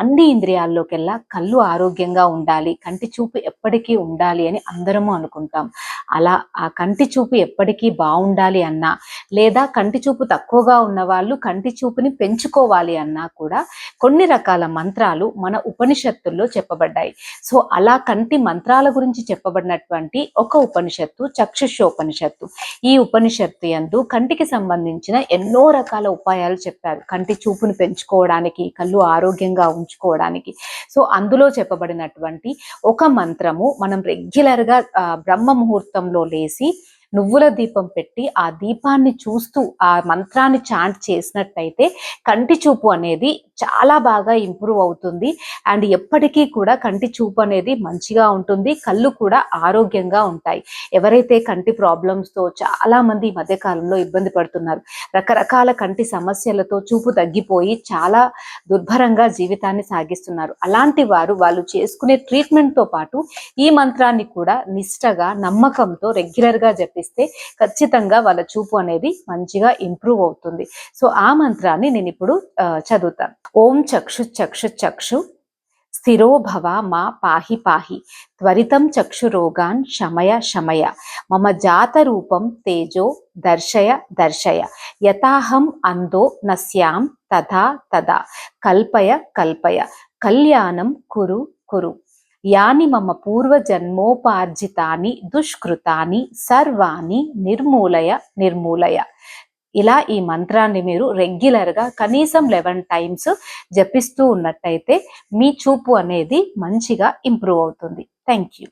అన్ని ఇంద్రియాల్లోకెల్లా కళ్ళు ఆరోగ్యంగా ఉండాలి కంటి చూపు ఎప్పటికీ ఉండాలి అని అందరము అనుకుంటాం. అలా ఆ కంటి చూపు ఎప్పటికీ బాగుండాలి అన్నా లేదా కంటి చూపు తక్కువగా ఉన్న వాళ్ళు కంటి చూపుని పెంచుకోవాలి అన్నా కూడా కొన్ని రకాల మంత్రాలు మన ఉపనిషత్తుల్లో చెప్పబడ్డాయి. సో అలా కంటి మంత్రాల గురించి చెప్పబడినటువంటి ఒక ఉపనిషత్తు చక్షుషోపనిషత్తు. ఈ ఉపనిషత్తు ఎందు కంటికి సంబంధించిన ఎన్నో రకాల ఉపాయాలు చెప్పారు. కంటి చూపును పెంచుకోవడానికి కళ్ళు ఆరోగ్యంగా ఉంచుకోవడానికి. సో అందులో చెప్పబడినటువంటి ఒక మంత్రము మనం రెగ్యులర్గా బ్రహ్మ ముహూర్తంలో లేసి నువ్వుల దీపం పెట్టి ఆ దీపాన్ని చూస్తూ ఆ మంత్రాన్ని చాంట్ చేసినట్టయితే కంటి చూపు అనేది చాలా బాగా ఇంప్రూవ్ అవుతుంది. అండ్ ఎప్పటికీ కూడా కంటి చూపు అనేది మంచిగా ఉంటుంది. కళ్ళు కూడా ఆరోగ్యంగా ఉంటాయి. ఎవరైతే కంటి ప్రాబ్లమ్స్తో చాలా మంది ఈ మధ్య కాలంలో ఇబ్బంది పడుతున్నారు రకరకాల కంటి సమస్యలతో చూపు తగ్గిపోయి చాలా దుర్భరంగా జీవితాన్ని సాగిస్తున్నారు. అలాంటి వారు వాళ్ళు చేసుకునే ట్రీట్మెంట్తో పాటు ఈ మంత్రాన్ని కూడా నిష్టగా నమ్మకంతో రెగ్యులర్గా జపిస్తే ఖచ్చితంగా వాళ్ళ చూపు అనేది మంచిగా ఇంప్రూవ్ అవుతుంది. సో ఆ మంత్రాన్ని నేను ఇప్పుడు చదువుతాను. ఓం చక్షు చక్షు చక్షు స్థిరోభవ మా పాహి పాహి త్వరితం చక్షు రోగాన్ శమయ శమయ మమ జాత రూపం తేజో దర్శయ దర్శయ యథాహం అందో నశ్యాం తథా తదా కల్పయ కల్పయ కళ్యాణం కురు కురు యాని మమ పూర్వజన్మోపార్జితాని దుష్కృతాని సర్వాణి నిర్మూలయ నిర్మూలయ. ఇలా ఈ మంత్రాన్ని మీరు రెగ్యులర్గా కనీసం లెవెన్ టైమ్స్ జపిస్తూ ఉన్నట్టయితే మీ చూపు అనేది మంచిగా ఇంప్రూవ్ అవుతుంది. Thank you